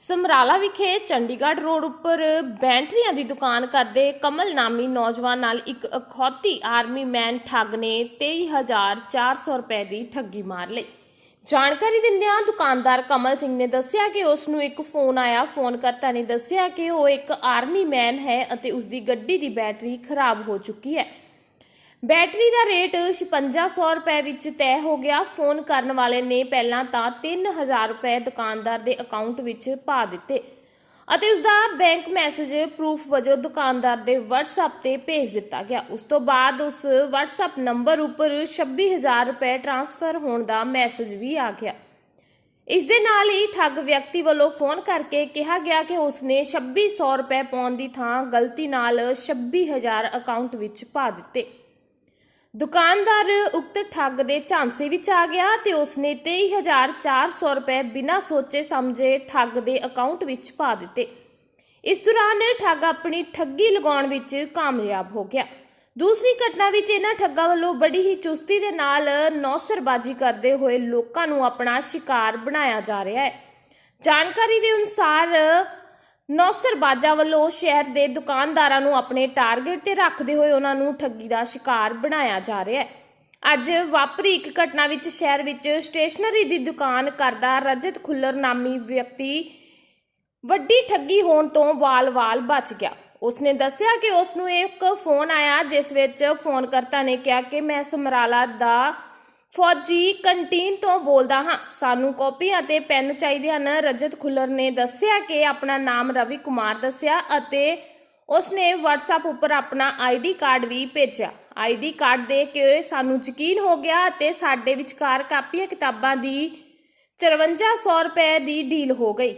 ਸਮਰਾਲਾ ਵਿਖੇ ਚੰਡੀਗੜ੍ਹ ਰੋਡ ਉੱਪਰ ਬੈਟਰੀਆਂ ਦੀ ਦੁਕਾਨ ਕਰਦੇ ਕਮਲ ਨਾਮੀ ਨੌਜਵਾਨ ਨਾਲ ਇੱਕ ਅਖੌਤੀ ਆਰਮੀ ਮੈਨ ਠੱਗ ਨੇ 23400 ਰੁਪਏ ਦੀ ਠੱਗੀ ਮਾਰ ਲਈ। ਜਾਣਕਾਰੀ ਦਿੰਦਿਆਂ ਦੁਕਾਨਦਾਰ ਕਮਲ ਸਿੰਘ ਨੇ ਦੱਸਿਆ ਕਿ ਉਸ ਨੂੰ ਇੱਕ ਫੋਨ ਆਇਆ। ਫੋਨ ਕਰਤਾ ਨੇ ਦੱਸਿਆ ਕਿ ਉਹ ਇੱਕ ਆਰਮੀ ਮੈਨ ਹੈ ਅਤੇ ਉਸ ਦੀ ਗੱਡੀ ਦੀ ਬੈਟਰੀ ਖਰਾਬ ਹੋ ਚੁੱਕੀ ਹੈ। ਬੈਟਰੀ ਦਾ ਰੇਟ 5600 ਰੁਪਏ ਵਿੱਚ ਤੈਅ ਹੋ ਗਿਆ। ਫੋਨ ਕਰਨ ਵਾਲੇ ਨੇ ਪਹਿਲਾਂ ਤਾਂ 3000 ਰੁਪਏ ਦੁਕਾਨਦਾਰ ਦੇ ਅਕਾਊਂਟ ਵਿੱਚ ਪਾ ਦਿੱਤੇ ਅਤੇ ਉਸ ਦਾ ਬੈਂਕ ਮੈਸੇਜ ਪ੍ਰੂਫ ਵਜੋਂ ਦੁਕਾਨਦਾਰ ਦੇ WhatsApp ਤੇ ਭੇਜ ਦਿੱਤਾ ਗਿਆ। ਉਸ ਤੋਂ ਬਾਅਦ ਉਸ WhatsApp ਨੰਬਰ ਉੱਪਰ 26000 ਰੁਪਏ ਟ੍ਰਾਂਸਫਰ ਹੋਣ ਦਾ ਮੈਸੇਜ ਵੀ ਆ ਗਿਆ। ਇਸ ਦੇ ਨਾਲ ਹੀ ਠੱਗ ਵਿਅਕਤੀ ਵੱਲੋਂ ਫੋਨ ਕਰਕੇ ਕਿਹਾ ਗਿਆ ਕਿ ਉਸਨੇ 2600 ਰੁਪਏ ਪਾਉਣ ਦੀ ਥਾਂ ਗਲਤੀ ਨਾਲ 26000 ਅਕਾਊਂਟ ਵਿੱਚ ਪਾ ਦਿੱਤੇ। ਦੁਕਾਨਦਾਰ ਉਕਤ ਠੱਗ ਦੇ ਝਾਂਸੇ ਵਿੱਚ ਆ ਗਿਆ ਤੇ ਉਸਨੇ 23400 ਰੁਪਏ ਬਿਨਾਂ ਸੋਚੇ ਸਮਝੇ ਠੱਗ ਦੇ ਅਕਾਊਂਟ ਵਿੱਚ ਪਾ ਦਿੱਤੇ। ਇਸ ਦੌਰਾਨ ਠੱਗ ਆਪਣੀ ਠੱਗੀ ਲਗਾਉਣ ਵਿੱਚ ਕਾਮਯਾਬ ਹੋ ਗਿਆ। ਦੂਸਰੀ ਘਟਨਾ ਵਿੱਚ ਇਹਨਾਂ ਠੱਗਾਂ ਵੱਲੋਂ ਬੜੀ ਹੀ ਚੁਸਤੀ ਦੇ ਨਾਲ ਨੌਸਰਬਾਜ਼ੀ ਕਰਦੇ ਹੋਏ ਲੋਕਾਂ ਨੂੰ ਆਪਣਾ ਸ਼ਿਕਾਰ ਬਣਾਇਆ ਜਾ ਰਿਹਾ ਹੈ। ਜਾਣਕਾਰੀ ਦੇ ਅਨੁਸਾਰ ਨੌਸਰਬਾਜ਼ਾ ਵੱਲੋਂ ਸ਼ਹਿਰ ਦੇ ਦੁਕਾਨਦਾਰਾਂ ਨੂੰ ਆਪਣੇ ਟਾਰਗੇਟ ਤੇ ਰੱਖਦੇ ਹੋਏ ਉਹਨਾਂ ਨੂੰ ਠੱਗੀ ਦਾ ਸ਼ਿਕਾਰ ਬਣਾਇਆ ਜਾ ਰਿਹਾ ਹੈ। ਅੱਜ ਵਾਪਰੀ ਇੱਕ ਘਟਨਾ ਵਿੱਚ ਸ਼ਹਿਰ ਵਿੱਚ ਸਟੇਸ਼ਨਰੀ ਦੀ ਦੁਕਾਨ ਕਰਦਾ ਰਜਤ ਖੁੱਲਰ ਨਾਮੀ ਵਿਅਕਤੀ ਵੱਡੀ ਠੱਗੀ ਹੋਣ ਤੋਂ ਵਾਲ-ਵਾਲ ਬਚ ਗਿਆ। ਉਸਨੇ ਦੱਸਿਆ ਕਿ ਉਸ ਨੂੰ ਇੱਕ ਫੋਨ ਆਇਆ, ਜਿਸ ਵਿੱਚ ਫੋਨਕਰਤਾ ਨੇ ਕਿਹਾ ਕਿ ਮੈਂ ਸਮਰਾਲਾ ਦਾ ਫੌਜੀ ਕੰਟੀਨ ਤੋਂ ਬੋਲਦਾ ਹਾਂ। ਸਾਨੂੰ ਕਾਪੀ ਅਤੇ ਪੈਨ ਚਾਹੀਦੇ ਹਨ। ਰਜਤ ਖੁੱਲਰ ਨੇ ਦੱਸਿਆ ਕਿ ਆਪਣਾ ਨਾਮ ਰਵੀ ਕੁਮਾਰ ਦੱਸਿਆ ਅਤੇ ਉਸਨੇ WhatsApp ਉੱਪਰ ਆਪਣਾ ਆਈਡੀ ਕਾਰਡ ਵੀ ਭੇਜਿਆ। ਆਈਡੀ ਕਾਰਡ ਦੇ ਕੇ ਸਾਨੂੰ ਯਕੀਨ ਹੋ ਗਿਆ ਅਤੇ ਸਾਡੇ ਵਿਚਕਾਰ ਕਾਪੀਆਂ ਕਿਤਾਬਾਂ ਦੀ 5400 ਰੁਪਏ ਦੀ ਡੀਲ ਹੋ ਗਈ।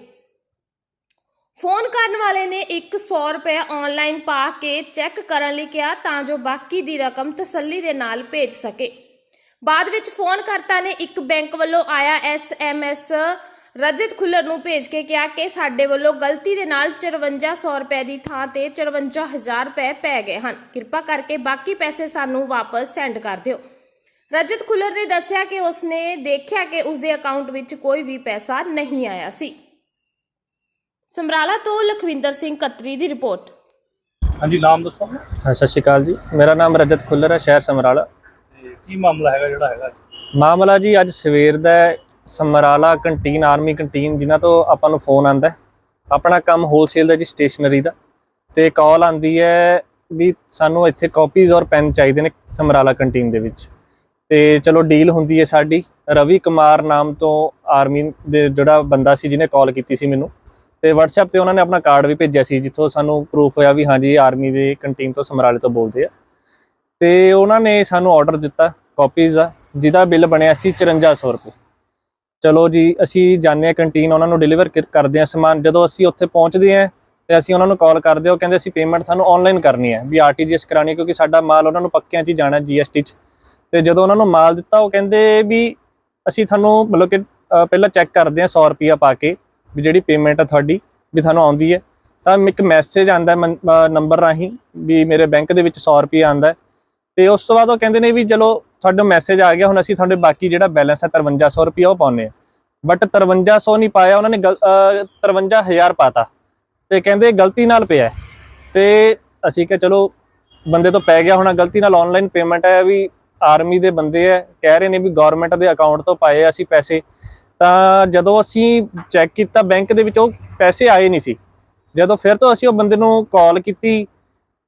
ਫੋਨ ਕਰਨ ਵਾਲੇ ਨੇ 100 ਰੁਪਏ ਆਨਲਾਈਨ ਪਾ ਕੇ ਚੈੱਕ ਕਰਨ ਲਈ ਕਿਹਾ ਤਾਂ ਜੋ ਬਾਕੀ ਦੀ ਰਕਮ ਤਸੱਲੀ ਦੇ ਨਾਲ ਭੇਜ ਸਕੇ। ਬਾਅਦ ਵਿੱਚ ਫੋਨ ਕਰਤਾ ਨੇ ਇੱਕ ਬੈਂਕ ਵੱਲੋਂ ਆਇਆ ਐਸਐਮਐਸ ਰਜਤ ਖੁੱਲਰ ਨੂੰ ਭੇਜ ਕੇ ਕਿਹਾ ਕਿ ਸਾਡੇ ਵੱਲੋਂ ਗਲਤੀ ਦੇ ਨਾਲ 5400 ਰੁਪਏ ਦੀ ਥਾਂ ਤੇ 54000 ਰੁਪਏ ਪੈ ਗਏ ਹਨ। ਕਿਰਪਾ ਕਰਕੇ ਬਾਕੀ ਪੈਸੇ ਸਾਨੂੰ ਵਾਪਸ ਸੈਂਡ ਕਰ ਦਿਓ। ਰਜਤ ਖੁੱਲਰ ਨੇ ਦੱਸਿਆ ਕਿ ਉਸਨੇ ਦੇਖਿਆ ਕਿ ਉਸਦੇ ਅਕਾਊਂਟ ਵਿੱਚ ਕੋਈ ਵੀ ਪੈਸਾ ਨਹੀਂ ਆਇਆ ਸੀ। ਸਮਰਾਲਾ ਤੋਂ ਲਖਵਿੰਦਰ ਸਿੰਘ ਕਤਰੀ ਦੀ ਰਿਪੋਰਟ। ਹਾਂਜੀ ਨਾਮ ਦੱਸੋ। ਹਾਂ ਸਤਿ ਸ਼੍ਰੀ ਅਕਾਲ ਜੀ। ਮੇਰਾ ਨਾਮ ਰਜਤ ਖੁੱਲਰ ਹੈ ਸ਼ਹਿਰ ਸਮਰਾਲਾ। ਕੀ ਮਾਮਲਾ ਹੈਗਾ ਜਿਹੜਾ ਹੈਗਾ? ਮਾਮਲਾ ਜੀ ਅੱਜ ਸਵੇਰ ਦਾ ਸਮਰਾਲਾ ਕੰਟੀਨ, ਆਰਮੀ ਕੰਟੀਨ, ਜਿਨ੍ਹਾਂ ਤੋਂ ਆਪਾਂ ਨੂੰ ਫੋਨ ਆਂਦਾ ਆਪਣਾ ਕੰਮ ਹੋਲਸੇਲ ਦਾ ਜੀ ਸਟੇਸ਼ਨਰੀ ਦਾ। ਤੇ ਕਾਲ ਆਂਦੀ ਹੈ ਵੀ ਸਾਨੂੰ ਇੱਥੇ ਕਾਪੀਜ਼ ਔਰ ਪੈਨ ਚਾਹੀਦੇ ਨੇ ਸਮਰਾਲਾ ਕੰਟੀਨ ਦੇ ਵਿੱਚ। ਤੇ ਚਲੋ ਡੀਲ ਹੁੰਦੀ ਹੈ ਸਾਡੀ। ਰਵੀ ਕੁਮਾਰ ਨਾਮ ਤੋਂ ਆਰਮੀ ਦੇ ਜਿਹੜਾ ਬੰਦਾ ਸੀ, ਜਿਹਨੇ ਕਾਲ ਕੀਤੀ ਸੀ ਮੈਨੂੰ। ਤੇ WhatsApp ਤੇ ਉਹਨਾਂ ਨੇ ਆਪਣਾ ਕਾਰਡ ਵੀ ਭੇਜਿਆ ਸੀ, ਜਿੱਥੋਂ ਸਾਨੂੰ ਪ੍ਰੂਫ ਹੋਇਆ ਵੀ ਹਾਂਜੀ ਆਰਮੀ ਦੇ ਕੰਟੀਨ ਤੋਂ ਸਮਰਾਲੇ ਤੋਂ ਬੋਲਦੇ ਆ। ਤੇ ਉਹਨਾਂ ਨੇ ਸਾਨੂੰ ਆਰਡਰ ਦਿੱਤਾ ਕਾਪੀਜ਼ ਦਾ, ਜਿਹਦਾ ਬਿੱਲ ਬਣਿਆ ਸੀ 5400 ਰੁਪਏ। ਚਲੋ ਜੀ, ਅਸੀਂ ਜਾਂਦੇ ਹਾਂ ਕੰਟੀਨ ਉਹਨਾਂ ਨੂੰ ਡਿਲੀਵਰ ਕਰਦੇ ਹਾਂ ਸਮਾਨ। ਜਦੋਂ ਅਸੀਂ ਉੱਥੇ ਪਹੁੰਚਦੇ ਹਾਂ ਤੇ ਅਸੀਂ ਉਹਨਾਂ ਨੂੰ ਕਾਲ ਕਰਦੇ ਹਾਂ, ਉਹ ਕਹਿੰਦੇ ਅਸੀਂ ਪੇਮੈਂਟ ਤੁਹਾਨੂੰ ਆਨਲਾਈਨ ਕਰਨੀ ਹੈ, ਵੀ ਆਰਟੀਜੀਐਸ ਕਰਾਣੀ ਹੈ, ਕਿਉਂਕਿ ਸਾਡਾ ਮਾਲ ਉਹਨਾਂ ਨੂੰ ਪੱਕਿਆਂ 'ਚ ਹੀ ਜਾਣਾ ਜੀਐਸਟੀ 'ਚ। ਤੇ ਜਦੋਂ ਉਹਨਾਂ ਨੂੰ ਮਾਲ ਦਿੱਤਾ, ਉਹ ਕਹਿੰਦੇ ਵੀ ਅਸੀਂ ਤੁਹਾਨੂੰ ਮਤਲਬ ਕਿ ਪਹਿਲਾਂ ਚੈੱਕ ਕਰਦੇ ਹਾਂ 100 ਰੁਪਿਆ ਪਾ ਕੇ, ਵੀ ਜਿਹੜੀ ਪੇਮੈਂਟ ਆ ਤੁਹਾਡੀ, ਵੀ ਤੁਹਾਨੂੰ ਆਉਂਦੀ ਹੈ। ਤਾਂ ਇੱਕ ਮੈਸੇਜ ਆਂਦਾ ਨੰਬਰ ਰਾਹੀਂ, ਵੀ ਮੇਰੇ ਬੈਂਕ ਦੇ ਵਿੱਚ 100 ਰੁਪਿਆ ਆਂਦਾ ਤੇ ਉਸ ਤੋਂ ਬਾਅਦ ਉਹ ਕਹਿੰਦੇ ਨੇ ਵੀ ਚਲੋ ਤੁਹਾਡਾ ਮੈਸੇਜ ਆ ਗਿਆ, ਹੁਣ ਅਸੀਂ ਤੁਹਾਡੇ ਬਾਕੀ ਜਿਹੜਾ ਬੈਲੈਂਸ ਹੈ 5300 ਰੁਪਿਆ ਉਹ ਪਾਉਨੇ ਆ ਬਟ 5300 ਨਹੀਂ ਪਾਇਆ, ਉਹਨਾਂ ਨੇ ਗਲ- ਅਹ 53000 ਪਾਤਾ। ਤੇ ਕਹਿੰਦੇ ਗਲਤੀ ਨਾਲ ਪਿਆ ਹੈ। ਤੇ ਅਸੀਂ ਕਿਹਾ ਚਲੋ ਬੰਦੇ ਤੋਂ ਪੈ ਗਿਆ ਹੋਣਾ, ਗਲਤੀ ਨਾਲ ਆਨਲਾਈਨ ਪੇਮੈਂਟ ਹੈ ਵੀ ਆਰਮੀ ਦੇ ਬੰਦੇ ਹੈ, ਕਹਿ ਰਹੇ ਨੇ ਵੀ ਗਵਰਨਮੈਂਟ ਦੇ ਅਕਾਊਂਟ ਤੋਂ ਪਾਏ ਅਸੀਂ ਪੈਸੇ। ਤਾਂ ਜਦੋਂ ਅਸੀਂ ਚੈੱਕ ਕੀਤਾ ਬੈਂਕ ਦੇ ਵਿੱਚ, ਉਹ ਪੈਸੇ ਆਏ ਨਹੀਂ ਸੀ। ਜਦੋਂ ਫਿਰ ਤੋਂ ਅਸੀਂ ਉਹ ਬੰਦੇ ਨੂੰ ਕਾਲ ਕੀਤੀ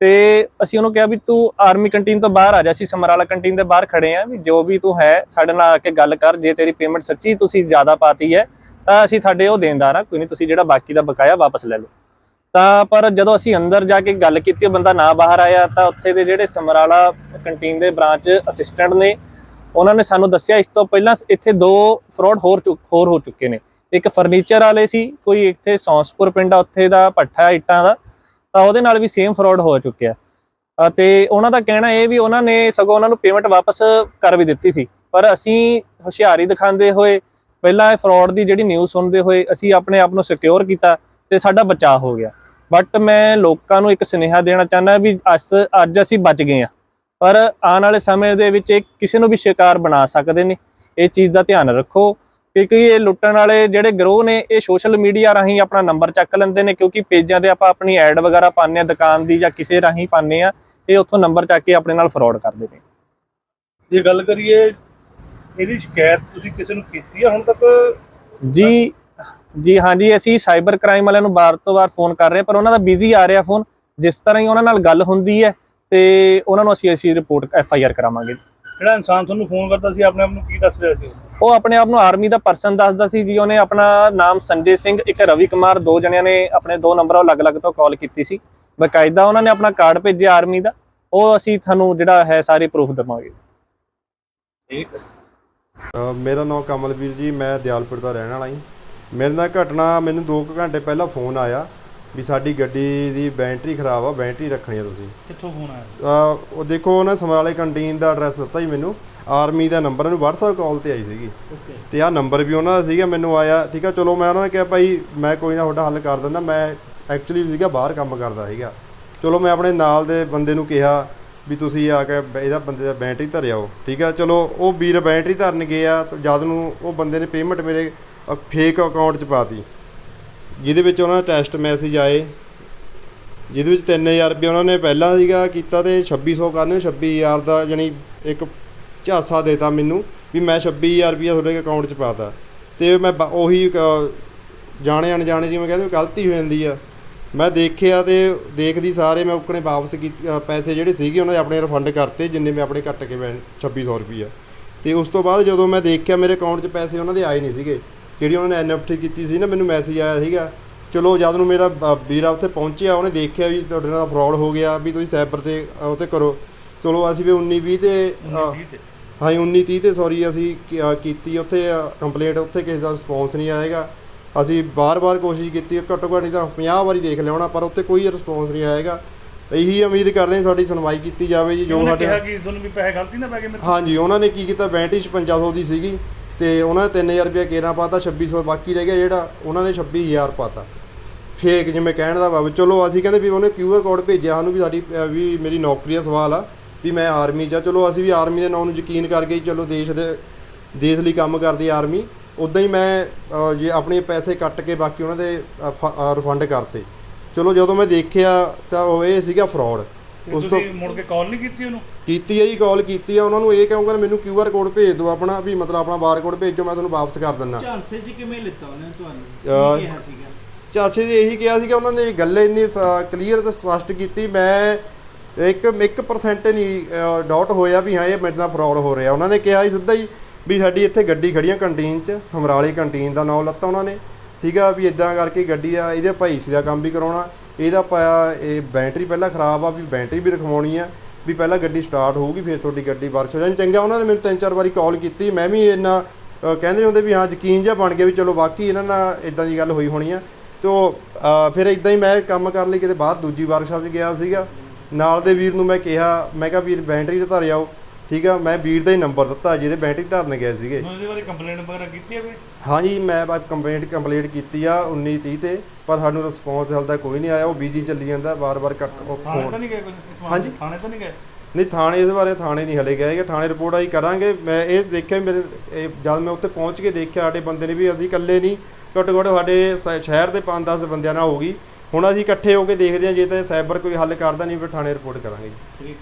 ਤੇ ਅਸੀਂ ਉਹਨੂੰ ਕਿਹਾ ਵੀ ਤੂੰ ਆਰਮੀ ਕੰਟੀਨ ਤੋਂ ਬਾਹਰ ਆ ਜਾ, ਅਸੀਂ ਸਮਰਾਲਾ ਕੰਟੀਨ ਦੇ ਬਾਹਰ ਖੜੇ ਆ ਵੀ ਜੋ ਵੀ ਤੂੰ ਹੈ, ਸਾਡੇ ਨਾਲ ਆ ਕੇ ਗੱਲ ਕਰ, ਜੇ ਤੇਰੀ ਪੇਮੈਂਟ ਸੱਚੀ ਤੁਸੀਂ ਜ਼ਿਆਦਾ ਪਾਤੀ ਹੈ, ਤਾਂ ਅਸੀਂ ਤੁਹਾਡੇ ਉਹ ਦੇਣਦਾਰ ਆ ਕੋਈ ਨਹੀਂ, ਤੁਸੀਂ ਜਿਹੜਾ ਬਾਕੀ ਦਾ ਬਕਾਇਆ ਵਾਪਸ ਲੈ ਲਓ। ਤਾਂ ਪਰ ਜਦੋਂ ਅਸੀਂ ਅੰਦਰ ਜਾ ਕੇ ਗੱਲ ਕੀਤੀ, ਉਹ ਬੰਦਾ ਨਾ ਬਾਹਰ ਆਇਆ, ਤਾਂ ਉੱਥੇ ਦੇ ਜਿਹੜੇ ਸਮਰਾਲਾ ਕੰਟੀਨ ਦੇ ਬ੍ਰਾਂਚ ਅਸਿਸਟੈਂਟ ਨੇ, ਉਹਨਾਂ ਨੇ ਸਾਨੂੰ ਦੱਸਿਆ, ਇਸ ਤੋਂ ਪਹਿਲਾਂ ਇੱਥੇ ਦੋ ਫਰਾਡ ਹੋਰ ਚੁੱਕ- ਹੋਰ ਹੋ ਚੁੱਕੇ ਨੇ। ਇੱਕ ਫਰਨੀਚਰ ਵਾਲੇ ਸੀ, ਕੋਈ ਇੱਥੇ ਸੌਂਸਪੁਰ ਪਿੰਡ ਆ, ਉੱਥੇ ਦਾ ਭੱਠਾ ਇੱਟਾਂ ਦਾ ਤਾਂ ਉਹਦੇ ਨਾਲ ਵੀ ਸੇਮ ਫਰਾਡ ਹੋ ਚੁੱਕਿਆ। ਅਤੇ ਉਹਨਾਂ ਦਾ ਕਹਿਣਾ ਇਹ ਵੀ ਉਹਨਾਂ ਨੇ ਸਗੋਂ ਉਹਨਾਂ ਨੂੰ ਪੇਮੈਂਟ ਵਾਪਸ ਕਰ ਵੀ ਦਿੱਤੀ ਸੀ। ਪਰ ਅਸੀਂ ਹੁਸ਼ਿਆਰੀ ਦਿਖਾਉਂਦੇ ਹੋਏ, ਪਹਿਲਾਂ ਇਹ ਫਰਾਡ ਦੀ ਜਿਹੜੀ ਨਿਊਜ਼ ਸੁਣਦੇ ਹੋਏ ਅਸੀਂ ਆਪਣੇ ਆਪ ਨੂੰ ਸਿਕਿਉਰ ਕੀਤਾ ਤੇ ਸਾਡਾ ਬਚਾਅ ਹੋ ਗਿਆ। ਬਟ ਮੈਂ ਲੋਕਾਂ ਨੂੰ ਇੱਕ ਸੁਨੇਹਾ ਦੇਣਾ ਚਾਹੁੰਦਾ ਵੀ ਅੱਜ ਅੱਜ ਅਸੀਂ ਬਚ ਗਏ ਆ ਪਰ ਆਉਣ ਵਾਲੇ ਸਮੇਂ ਦੇ ਵਿੱਚ ਇਹ ਕਿਸੇ ਨੂੰ ਵੀ ਸ਼ਿਕਾਰ ਬਣਾ ਸਕਦੇ ਨੇ। ਇਹ ਚੀਜ਼ ਦਾ ਧਿਆਨ ਰੱਖੋ। ਕਿਉਂਕਿ ਇਹ ਲੁੱਟਣ ਵਾਲੇ ਜਿਹੜੇ ਗਰੋਹ ਨੇ ਇਹ ਸੋਸ਼ਲ ਮੀਡੀਆ ਰਾਹੀਂ ਆਪਣਾ ਨੰਬਰ ਚੱਕ ਲੈਂਦੇ ਨੇ ਕਿਉਂਕਿ ਪੇਜਾਂ ਤੇ ਆਪਾਂ ਆਪਣੀ ਐਡ ਵਗੈਰਾ ਪਾਉਂਦੇ ਆ ਦੁਕਾਨ ਦੀ ਜਾਂ ਕਿਸੇ ਰਾਹੀਂ ਪਾਉਂਦੇ ਆ ਇਹ ਉੱਥੋਂ ਨੰਬਰ ਚੱਕ ਕੇ ਆਪਣੇ ਨਾਲ ਫਰਾਡ ਕਰਦੇ ਨੇ। ਜੇ ਗੱਲ ਕਰੀਏ ਇਹਦੀ ਸ਼ਿਕਾਇਤ ਤੁਸੀਂ ਕਿਸੇ ਨੂੰ ਕੀਤੀ ਆ ਹੁਣ ਤੱਕ? ਜੀ ਜੀ ਹਾਂਜੀ ਅਸੀਂ ਸਾਈਬਰ ਕ੍ਰਾਈਮ ਵਾਲਿਆਂ ਨੂੰ ਬਾਰ ਤੋਂ ਬਾਰ ਫੋਨ ਕਰ ਰਹੇ ਹਾਂ, ਪਰ ਉਹਨਾਂ ਦਾ ਬਿਜ਼ੀ ਆ ਰਿਹਾ ਫੋਨ ਜਿਸ ਤਰ੍ਹਾਂ ਹੀ ਉਹਨਾਂ ਨਾਲ ਗੱਲ ਹੁੰਦੀ ਹੈ ਤੇ ਉਹਨਾਂ ਨੂੰ ਅਸੀਂ ਅਸੀਂ ਰਿਪੋਰਟ ਐਫ ਆਈ ਆਰ ਕਰਾਵਾਂਗੇ। ਜਿਹੜਾ ਇਨਸਾਨ ਤੁਹਾਨੂੰ ਫੋਨ ਕਰਦਾ ਸੀ ਆਪਣੇ ਆਪ ਨੂੰ ਕੀ ਦੱਸ ਰਿਹਾ ਸੀ ਉਹ ਆਪਣੇ ਆਪ ਨੂੰ ਆਰਮੀ ਦਾ ਪਰਸਨ ਦੱਸਦਾ ਸੀ ਜੀ ਉਹਨੇ ਆਪਣਾ ਨਾਮ ਸੰਜੇ ਸਿੰਘ ਇੱਕ ਰਵੀ ਕੁਮਾਰ ਦੋ ਜਣਿਆਂ ਨੇ ਆਪਣੇ ਦੋ ਨੰਬਰਾਂ ਅਲੱਗ-ਅਲੱਗ ਤੋਂ ਕਾਲ ਕੀਤੀ ਸੀ। ਬਕਾਇਦਾ ਉਹਨਾਂ ਨੇ ਆਪਣਾ ਕਾਰਡ ਭੇਜਿਆ ਆਰਮੀ ਦਾ। ਉਹ ਅਸੀਂ ਤੁਹਾਨੂੰ ਜਿਹੜਾ ਹੈ ਸਾਰੇ ਪ੍ਰੂਫ ਦੇਵਾਂਗੇ। ਠੀਕ ਅ, ਮੇਰਾ ਨਾਮ ਕਮਲਵੀਰ ਜੀ ਮੈਂ ਦਿਆਲਪੁਰ ਦਾ ਰਹਿਣ ਵਾਲਾ ਜੀ। ਮੇਰੇ ਨਾਲ ਘਟਨਾ ਮੈਨੂੰ 2 ਘੰਟੇ ਪਹਿਲਾਂ ਫੋਨ ਆਇਆ ਵੀ ਸਾਡੀ ਗੱਡੀ ਦੀ ਬੈਟਰੀ ਖਰਾਬ ਆ ਬੈਟਰੀ ਰੱਖਣੀ ਆ ਤੁਸੀਂ। ਕਿੱਥੋਂ ਫੋਨ ਆਇਆ? ਉਹ ਦੇਖੋ ਉਹਨੇ ਸਮਰਾਲੇ ਕੰਟੀਨ ਦਾ ਐਡਰੈਸ ਦਿੱਤਾ ਜੀ ਮੈਨੂੰ। ਆਰਮੀ ਦਾ ਨੰਬਰ ਉਹਨੂੰ WhatsApp ਕਾਲ ਤੇ ਆਈ ਸੀਗੀ। ਓਕੇ ਤੇ ਆਹ ਨੰਬਰ ਵੀ ਉਹਨਾਂ ਦਾ ਸੀਗਾ ਮੈਨੂੰ ਆਇਆ ਠੀਕ ਆ ਚਲੋ ਮੈਂ ਉਹਨਾਂ ਨੇ ਕਿਹਾ ਭਾਈ ਮੈਂ ਕੋਈ ਨਾ ਤੁਹਾਡਾ ਹੱਲ ਕਰ ਦਿੰਦਾ ਮੈਂ ਐਕਚੁਅਲੀ ਸੀਗਾ ਬਾਹਰ ਕੰਮ ਕਰਦਾ ਸੀਗਾ। ਚਲੋ ਮੈਂ ਆਪਣੇ ਨਾਲ ਦੇ ਬੰਦੇ ਨੂੰ ਕਿਹਾ ਵੀ ਤੁਸੀਂ ਆ ਕੇ ਇਹਦਾ ਬੰਦੇ ਦਾ ਬੈਟਰੀ ਧਰਿਆਓ ਠੀਕ ਆ ਚਲੋ ਉਹ ਵੀਰ ਬੈਟਰੀ ਧਰਨ ਗਏ ਆ ਜਦ ਨੂੰ ਉਹ ਬੰਦੇ ਨੇ ਪੇਮੈਂਟ ਮੇਰੇ ਫੇਕ ਅਕਾਊਂਟ 'ਚ ਪਾਤੀ। ਜਿਹਦੇ ਵਿੱਚ ਉਹਨਾਂ ਦਾ ਟੈਸਟ ਮੈਸੇਜ ਆਏ ਜਿਹਦੇ ਵਿੱਚ 3000 ਰੁਪਏ ਉਹਨਾਂ ਨੇ ਪਹਿਲਾਂ ਸੀਗਾ ਕੀਤਾ ਤੇ 2600 ਕਰਨੇ 26000 ਦਾ ਯਾਨੀ ਇੱਕ ਝਾਸਾ ਦੇਤਾ ਮੈਨੂੰ ਵੀ ਮੈਂ 26000 ਰੁਪਏ ਤੁਹਾਡੇ ਅਕਾਊਂਟ 'ਚ ਪਾਤਾ। ਤੇ ਮੈਂ ਉਹੀ ਜਾਣੇ ਅਣਜਾਣੇ ਜਿਵੇਂ ਕਹਿੰਦੇ ਗਲਤੀ ਹੋ ਜਾਂਦੀ ਆ। ਮੈਂ ਦੇਖਿਆ ਤੇ ਦੇਖਦੀ ਸਾਰੇ ਮੈਂ ਉਕਣੇ ਵਾਪਸ ਕੀਤੀ ਪੈਸੇ ਜਿਹੜੇ ਸੀਗੇ ਉਹਨਾਂ ਦੇ ਆਪਣੇ ਰਿਫੰਡ ਕਰਤੇ ਜਿੰਨੇ ਮੈਂ ਆਪਣੇ ਕੱਟ ਕੇ ਮੈਂ 2600 ਰੁਪਈਆ। ਤੇ ਉਸ ਤੋਂ ਬਾਅਦ ਜਦੋਂ ਮੈਂ ਦੇਖਿਆ ਮੇਰੇ ਅਕਾਊਂਟ 'ਚ ਪੈਸੇ ਉਹਨਾਂ ਦੇ ਆਏ ਨਹੀਂ ਸੀਗੇ। ਜਿਹੜੀ ਉਹਨਾਂ ਨੇ ਐਨਐਫਟੀ ਕੀਤੀ ਸੀ ਨਾ ਮੈਨੂੰ ਮੈਸੇਜ ਆਇਆ ਸੀਗਾ ਚਲੋ ਜਦ ਨੂੰ ਮੇਰਾ ਵੀਰਾ ਉੱਥੇ ਪਹੁੰਚਿਆ ਉਹਨੇ ਦੇਖਿਆ ਵੀ ਤੁਹਾਡੇ ਨਾਲ ਫਰਾਡ ਹੋ ਗਿਆ ਵੀ ਤੁਸੀਂ ਸਾਈਬਰ ਤੇ ਉਹ ਤੇ ਕਰੋ। ਚਲੋ ਅਸੀਂ ਵੀ 19 20 ਤੇ। ਅ, 19 ਤੇ ਹਾਂ 19 30 ਤੇ ਸੌਰੀ ਅਸੀਂ ਕੀਤੀ ਉੱਥੇ ਕੰਪਲੇਂਟ ਉੱਥੇ ਕਿਸੇ ਦਾ ਰਿਸਪੌਂਸ ਨਹੀਂ ਆਏਗਾ। ਅਸੀਂ ਬਾਰ-ਬਾਰ ਕੋਸ਼ਿਸ਼ ਕੀਤੀ ਘੱਟੋ ਘੱਟ ਨਹੀਂ ਤਾਂ 50 ਵਾਰੀ ਦੇਖ ਲਿਆਉਣਾ ਪਰ ਉੱਥੇ ਕੋਈ ਰਿਸਪੌਂਸ ਨਹੀਂ ਆਏਗਾ। ਇਹੀ ਉਮੀਦ ਕਰਦੇ ਹਾਂ ਸਾਡੀ ਸੁਣਵਾਈ ਕੀਤੀ ਜਾਵੇ ਜੀ ਜੋ ਸਾਡੇ ਕਿਹਾ ਕਿ ਤੁਹਾਨੂੰ ਵੀ ਪੈਸੇ ਗਲਤੀ ਨਾ ਪੈ ਗਏ ਮੇਰੇ ਹਾਂਜੀ ਉਹਨਾਂ ਨੇ ਕੀ ਕੀਤਾ 65 5600 ਦੀ ਸੀਗੀ ਤੇ ਉਹਨਾਂ ਨੇ 3000 ਰੁਪਏ ਕੇਰਾ ਪਾਤਾ 2600 ਬਾਕੀ ਰਹਿ ਗਿਆ ਜਿਹੜਾ ਉਹਨਾਂ ਨੇ 26000 ਪਾਤਾ ਫੇਕ ਜਿਵੇਂ ਕਹਿਣ ਦਾ ਭਾਵ ਚਲੋ ਅਸੀਂ ਕਹਿੰਦੇ ਵੀ ਉਹਨੇ ਕਿਊਆਰ ਕੋਡ ਭੇਜਿਆ ਸਾਨੂੰ ਵੀ ਸਾਡੀ ਵੀ ਮੇਰੀ ਨੌਕਰੀ ਦਾ ਸਵਾਲ ਆ ਵੀ ਮੈਂ ਆਰਮੀ 'ਚ ਆ। ਚਲੋ ਅਸੀਂ ਵੀ ਆਰਮੀ ਦੇ ਨਾਂ ਨੂੰ ਯਕੀਨ ਕਰਕੇ ਚਲੋ ਦੇਸ਼ ਦੇ ਦੇਸ਼ ਲਈ ਕੰਮ ਕਰਦੀ ਆਰਮੀ ਉਦਾਂ ਹੀ ਮੈਂ ਜੇ ਆਪਣੇ ਪੈਸੇ ਕੱਟ ਕੇ ਬਾਕੀ ਉਹਨਾਂ ਦੇ ਰਿਫੰਡ ਕਰਤੇ। ਚਲੋ ਜਦੋਂ ਮੈਂ ਦੇਖਿਆ ਤਾਂ ਉਹ ਇਹ ਸੀਗਾ ਫਰਾਡ ਉਸ ਤੋਂ ਮੁੜ ਕੇ ਕਾਲ ਨਹੀਂ ਕੀਤੀ ਉਹਨੂੰ? ਕੀਤੀ ਹੈ ਜੀ ਕਾਲ ਕੀਤੀ ਆ। ਉਹਨਾਂ ਨੂੰ ਇਹ ਕਹੂੰਗਾ ਮੈਨੂੰ ਕਿਊਆਰ ਕੋਡ ਭੇਜ ਦਿਓ ਆਪਣਾ ਵੀ ਮਤਲਬ ਆਪਣਾ ਬਾਰਕੋਡ ਭੇਜੋ ਮੈਂ ਤੁਹਾਨੂੰ ਵਾਪਸ ਕਰ ਦਿੰਦਾ। ਝਾਂਸੇ 'ਚ ਕਿਵੇਂ ਲਿੱਤਾ ਉਹਨੇ ਤੁਹਾਨੂੰ? ਕੀ ਕਿਹਾ ਸੀਗਾ? ਚਾਚੇ ਜੀ ਇਹੀ ਕਿਹਾ ਸੀਗਾ ਉਹਨਾਂ ਨੇ ਗੱਲ ਇੰਨੀ ਕਲੀਅਰ ਤੇ ਸਪਸ਼ਟ ਕੀਤੀ। ਮੈਂ ਇੱਕ 1% ਨਹੀਂ ਡਾਊਟ ਹੋਇਆ ਵੀ ਹਾਂ ਇਹ ਮੇਰੇ ਨਾਲ ਫਰਾਡ ਹੋ ਰਿਹਾ। ਉਹਨਾਂ ਨੇ ਕਿਹਾ ਸੀ ਸਿੱਧਾ ਹੀ ਵੀ ਸਾਡੀ ਇੱਥੇ ਗੱਡੀ ਖੜੀਆਂ ਕੰਟੀਨ 'ਚ ਸਮਰਾਲੇ ਕੰਟੀਨ ਦਾ ਨਾਮ ਲੱਤਾ ਉਹਨਾਂ ਨੇ। ਠੀਕਾ ਵੀ ਇਦਾਂ ਕਰਕੇ ਗੱਡੀ ਆ ਇਹਦੇ ਭਾਈ ਸੀ ਦਾ ਕੰਮ ਵੀ ਕਰਾਉਣਾ। ਇਹਦਾ ਪਾਇਆ ਇਹ ਬੈਟਰੀ ਪਹਿਲਾਂ ਖਰਾਬ ਆ ਵੀ ਬੈਟਰੀ ਵੀ ਰਖਵਾਉਣੀ ਆ ਵੀ ਪਹਿਲਾਂ ਗੱਡੀ ਸਟਾਰਟ ਹੋਊਗੀ ਫਿਰ ਤੁਹਾਡੀ ਗੱਡੀ ਵਰਕ ਹੋ ਜਾਣੀ। ਚੰਗਾ ਉਹਨਾਂ ਨੇ ਮੈਨੂੰ ਤਿੰਨ ਚਾਰ ਵਾਰੀ ਕਾਲ ਕੀਤੀ। ਮੈਂ ਵੀ ਇੰਨਾ ਕਹਿੰਦੇ ਹੁੰਦੇ ਵੀ ਹਾਂ ਯਕੀਨ ਜਿਹਾ ਬਣ ਗਿਆ ਵੀ ਚਲੋ ਵਾਕਈ ਇਹਨਾਂ ਨਾਲ ਇਦਾਂ ਦੀ ਗੱਲ ਹੋਈ ਹੋਣੀ ਆ। ਤੇ ਉਹ, ਫਿਰ ਇਦਾਂ ਹੀ ਮੈਂ ਕੰਮ ਕਰਨ ਲਈ ਕਿਤੇ ਬਾਹਰ ਦੂਜੀ ਵਰਕਸ਼ਾਪ 'ਚ ਗਿਆ ਸੀਗਾ। ਨਾਲ ਦੇ ਵੀਰ ਨੂੰ ਮੈਂ ਕਿਹਾ ਮੈਂ ਕਿਹਾ ਵੀਰ ਬੈਟਰੀ ਤੇ ਧਰ ਆਓ। ਠੀਕ ਆ ਮੈਂ ਵੀਰ ਦਾ ਹੀ ਨੰਬਰ ਦਿੱਤਾ ਜਿਹੜੇ ਬੈਟਰੀ ਧਰਨ ਗਏ ਸੀਗੇ। ਉਹਨੇ ਇਹਦੇ ਬਾਰੇ ਕੰਪਲੇਂਟ ਵਗੈਰਾ ਕੀਤੀ ਹਾਂਜੀ ਮੈਂ ਕੰਪਲੇਂਟ ਕੰਪਲੀਟ ਕੀਤੀ ਆ 19 30 ਤੇ ਪਰ ਸਾਨੂੰ ਰਿਸਪੌਂਸ ਹਾਲ ਤੱਕ ਕੋਈ ਨਹੀਂ ਆਇਆ ਉਹ ਬਿਜ਼ੀ ਚੱਲੀ ਜਾਂਦਾ ਵਾਰ-ਵਾਰ ਕੱਟ ਥਾਣੇ ਤਾਂ ਨਹੀਂ ਗਏ ਕੋਈ? ਹਾਂਜੀ। ਥਾਣੇ ਤਾਂ ਨਹੀਂ ਗਏ? ਨਹੀਂ ਥਾਣੇ ਇਸ ਬਾਰੇ ਥਾਣੇ ਨਹੀਂ ਹਲੇ ਗਏ ਕਿ ਥਾਣੇ ਰਿਪੋਰਟ ਆਈ ਕਰਾਂਗੇ। ਮੈਂ ਇਹ ਦੇਖਿਆ ਮੇਰੇ ਜਦ ਮੈਂ ਉੱਥੇ ਪਹੁੰਚ ਕੇ ਦੇਖਿਆ ਸਾਡੇ ਬੰਦੇ ਨੇ ਵੀ ਅਸੀਂ ਇਕੱਲੇ ਨਹੀਂ ਘੱਟੋ ਘੱਟ ਸਾਡੇ ਸ਼ਹਿਰ ਦੇ 5-10 ਬੰਦਿਆਂ ਨਾਲ ਹੋ ਗਈ। ਹੁਣ ਅਸੀਂ ਇਕੱਠੇ ਹੋ ਕੇ ਦੇਖਦੇ ਹਾਂ, ਜੇ ਤਾਂ ਸਾਈਬਰ ਕੋਈ ਹੱਲ ਕਰਦਾ ਨਹੀਂ, ਫਿਰ ਥਾਣੇ ਰਿਪੋਰਟ ਕਰਾਂਗੇ ਜੀ। ਠੀਕ।